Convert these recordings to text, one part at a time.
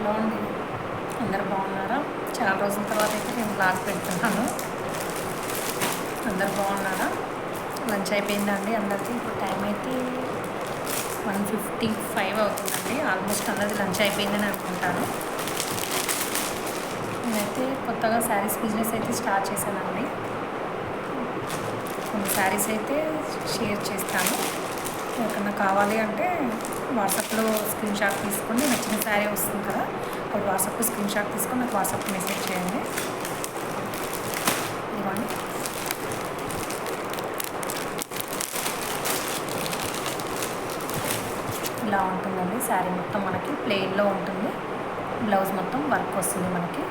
Hello అండి అందరు బాగున్నారా? చాలా రోజుల తర్వాత అయితే నేను బ్లాగ్ పెడుతున్నాను. అందరు బాగున్నారా? లంచ్ అయిపోయిందండి అందరికీ? ఇప్పుడు టైం అయితే వన్ ఫిఫ్టీ ఫైవ్ అవుతుందండి. ఆల్మోస్ట్ అందరిది లంచ్ అయిపోయిందని అనుకుంటాను. నేనైతే కొత్తగా శారీస్ బిజినెస్ అయితే స్టార్ట్ చేశానండి. కొన్ని శారీస్ అయితే షేర్ చేస్తాను. ఎవరికన్నా కావాలి అంటే వాట్సాప్లో స్క్రీన్ షాట్ తీసుకొని నచ్చిన శారీ వస్తుంది కదా అప్పుడు వాట్సాప్లో స్క్రీన్ షాట్ తీసుకొని నాకు వాట్సాప్ మెసేజ్ చేయండి. ఇవ్వండి. ఇలా ఉంటుందండి శారీ మొత్తం మనకి ప్లెయిన్లో ఉంటుంది. బ్లౌజ్ మొత్తం వర్క్ వస్తుంది మనకి.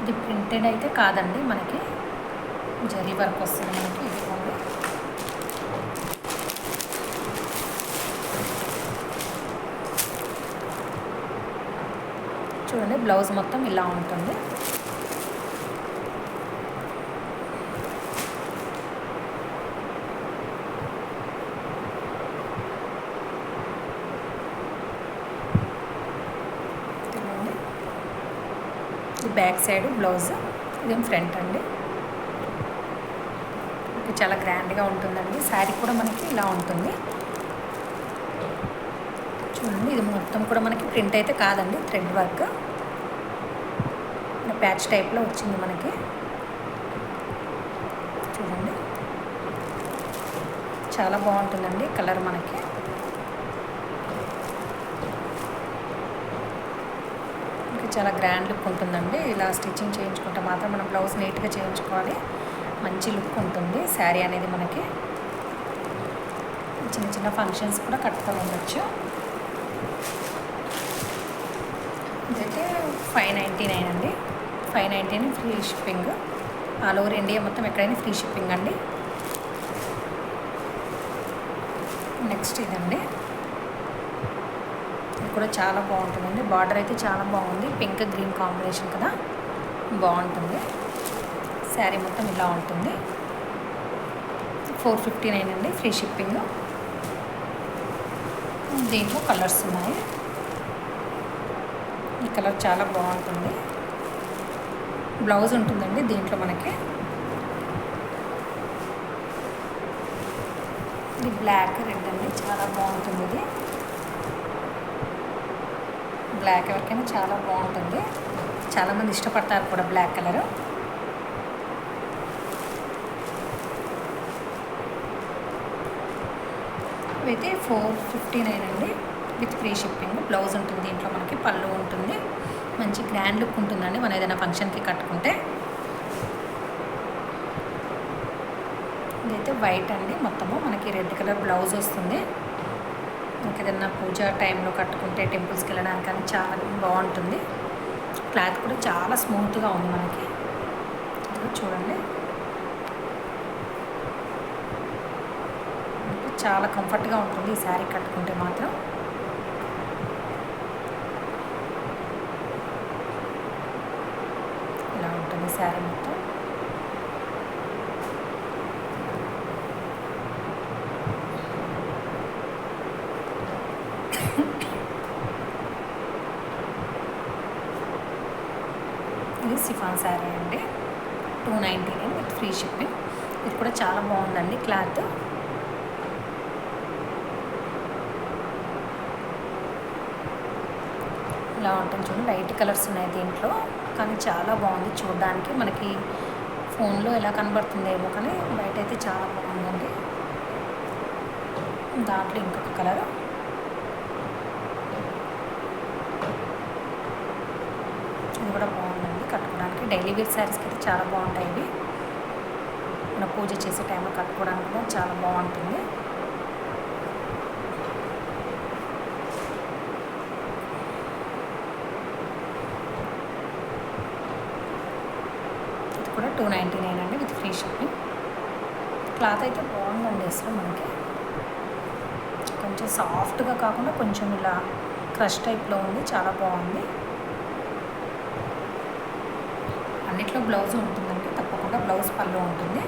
ఇది ప్రింటెడ్ అయితే కాదండి మనకి. జరీ వర్క్ వస్తుంది మనకి. చూడండి బ్లౌజ్ మొత్తం ఇలా ఉంటుంది. బ్యాక్ సైడ్ బ్లౌజ్ ఇదేం ఫ్రంట్ అండి. చాలా గ్రాండ్గా ఉంటుందండి. శారీ కూడా మనకి ఇలా ఉంటుంది. చూడండి ఇది మొత్తం కూడా మనకి ప్రింట్ అయితే కాదండి థ్రెడ్ వర్క్. ప్యాచ్ టైప్లో వచ్చింది మనకి. చూడండి. చాలా బాగుంటుందండి కలర్ మనకి. ఇంకా చాలా గ్రాండ్ లుక్ ఉంటుందండి. ఇలా స్టిచ్చింగ్ చేయించుకుంటే మాత్రం మనం బ్లౌజ్ నీట్గా చేయించుకోవాలి. మంచి లుక్ ఉంటుంది శారీ అనేది మనకి. చిన్న చిన్న ఫంక్షన్స్ కూడా కట్టుకొని ఉండొచ్చు. ఇదైతే ఫైవ్ నైంటీ నైన్ అండి. Five ninety nine free shipping all over India మొత్తం ఎక్కడైనా ఫ్రీ షిప్పింగ్ అండి. నెక్స్ట్ ఇదండి. ఇది కూడా చాలా బాగుంటుందండి. బార్డర్ అయితే చాలా బాగుంది. పింక్ గ్రీన్ కాంబినేషన్ కదా. బాగుంటుంది. శారీ మొత్తం ఇలా ఉంటుంది. ఫోర్ ఫిఫ్టీ నైన్ అండి ఫ్రీ షిప్పింగ్ దీంట్లో కలర్స్ ఉన్నాయి. కలర్ చాలా బాగుంటుంది. బ్లౌజ్ ఉంటుందండి దీంట్లో మనకి. ఇది బ్లాక్ రెడ్ అండి చాలా బాగుంటుంది ఇది. బ్లాక్ ఎవరికైనా చాలా బాగుంటుంది. చాలామంది ఇష్టపడతారు కూడా బ్లాక్ కలర్. ఇవైతే ఫోర్ ఫిఫ్టీ నైన్ అండి విత్ ఫ్రీ షిప్పింగ్. బ్లౌజ్ ఉంటుంది దీంట్లో మనకి పళ్ళు మంచి గ్రాండ్ లుక్ ఉంటుందండి. మనం ఏదైనా ఫంక్షన్కి కట్టుకుంటే. ఇదైతే వైట్ అండి. మొత్తము మనకి రెడ్ కలర్ బ్లౌజ్ వస్తుంది. మనకి ఏదైనా పూజ టైంలో కట్టుకుంటే టెంపుల్స్కి వెళ్ళడానికి కానీ చాలా బాగుంటుంది. క్లాత్ కూడా చాలా స్మూత్గా ఉంది మనకి. చూడండి. చాలా కంఫర్ట్గా ఉంటుంది ఈ శారీ కట్టుకుంటే మాత్రం ఇలా ఉంటుంది శారీ మొత్తం. ఇది సిఫాన్ శారీ అండి. Two ninety nine with free shipping. ఇది కూడా చాలా బాగుందండి క్లాత్. ఇలా ఉంటుంది చూడండి లైట్ కలర్స్ ఉన్నాయి దీంట్లో. కానీ చాలా బాగుంది చూడడానికి. మనకి ఫోన్లో ఎలా కనబడుతుందేమో కానీ బయట అయితే చాలా బాగుందండి. దాంట్లో ఇంకొక కలర్. ఇది కూడా బాగుందండి. కట్టుకోవడానికి డైలీ వేర్ శారీస్కి అయితే చాలా బాగుంటాయి ఇవి. మన పూజ చేసే టైంలో కట్టుకోవడానికి కూడా చాలా బాగుంటుంది ఇది కూడా టూ నైంటీ నైన్ అండి విత్ ఫ్రీ షిప్పింగ్. క్లాత్ అయితే బాగుందండి అసలు మనకి. కొంచెం సాఫ్ట్గా కాకుండా కొంచెం ఇలా క్రష్ టైప్లో ఉంది చాలా బాగుంది. అన్నిట్లో బ్లౌజ్ ఉంటుందండి తప్పకుండా బ్లౌజ్ పళ్ళు ఉంటుంది.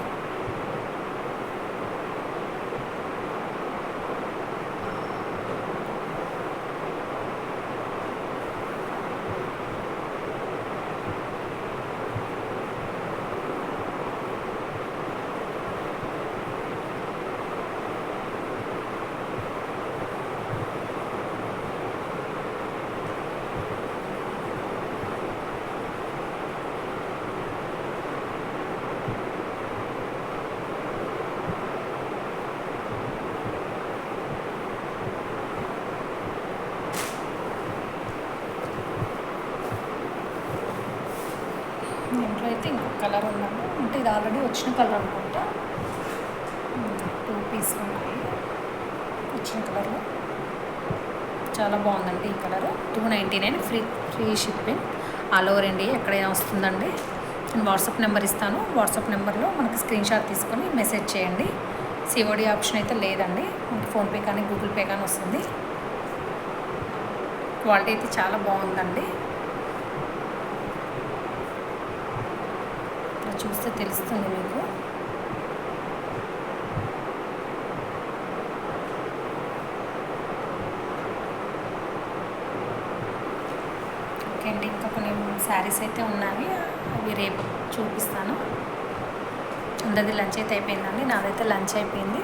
అయితే ఇంకొక కలర్ ఉందండి. అంటే ఇది ఆల్రెడీ వచ్చిన కలర్ అనుకుంటా. టూ పీస్ ఉన్నాయి. వచ్చిన కలర్లో చాలా బాగుందండి ఈ colour. Two ninety nine free free shipping. All over India ఎక్కడైనా వస్తుందండి. నేను వాట్సాప్ నెంబర్ ఇస్తాను. వాట్సాప్ నెంబర్లో మనకి స్క్రీన్ షాట్ తీసుకొని మెసేజ్ చేయండి. సిఓడి ఆప్షన్ అయితే లేదండి. మనకి ఫోన్పే కానీ గూగుల్ పే కానీ వస్తుంది. క్వాలిటీ అయితే చాలా బాగుందండి ఇలా చూస్తే తెలుస్తుంది మీకు. ఓకే అండి ఇంకా కొన్ని శారీస్ అయితే ఉన్నాయి అవి రేపు చూపిస్తాను. అందరిది లంచ్ అయితే అయిపోయిందండి నాదైతే లంచ్ అయిపోయింది.